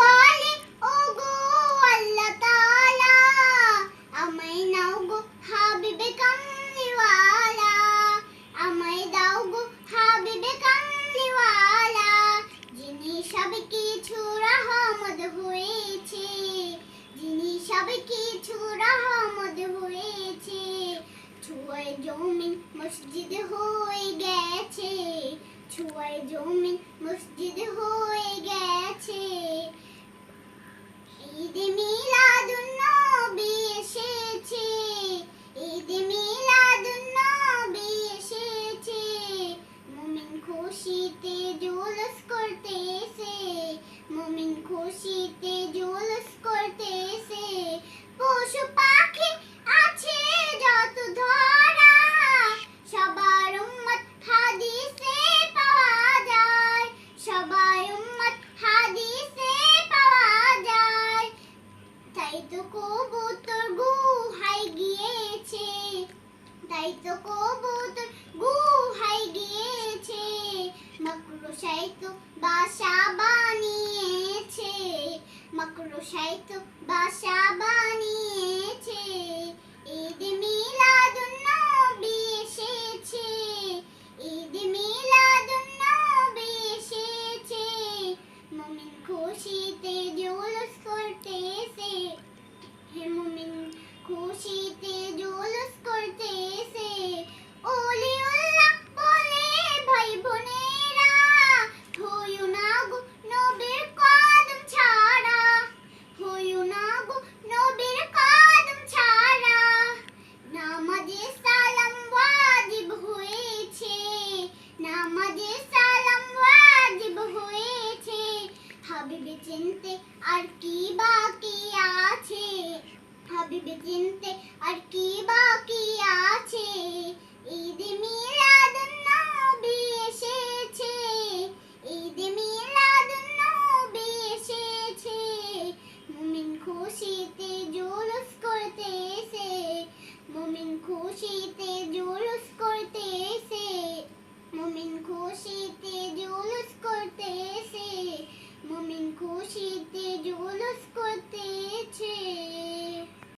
বলে, ওগো আল্লাহ তাআলা, আমায় নাও গো আমায় দাও গো হাবিবে কামলিওয়ালা যিনি সব কিছু রহমত হয়েছে, যিনি সব কিছু রহমত হয়েছে ছুয়ায় জমিন মসজিদ হয়ে গেছে ছুয়ায় জমিন খুশিতে জুলুস করতেছে মুমিন খুশিতে জুলুস করতেছে পশু পাখি আছে যত ধরা সবার উম্মত হাদিসে পাওয়া যায় সবাই উম্মত হাদিসে পাওয়া যায় তাই তো কবুতর গুহায় গিয়েছে, তাই তো কবুতর গিয়েছে মাকড়সাই তো বাসা বানিয়েছে। মাকড়সাই তো বাসা বানিয়েছে কি বাকি আছে? হাবিবে চিনতে আর কি বাকি আছে? ঈদ মিলাদুন নবী এসেছে। ঈদ মিলাদুন নবী এসেছে। মুমিন খুশিতে জুলুস করতেছে। মুমিন খুশিতে জুলুস করতেছে। মুমিন খুশিতে জুলুস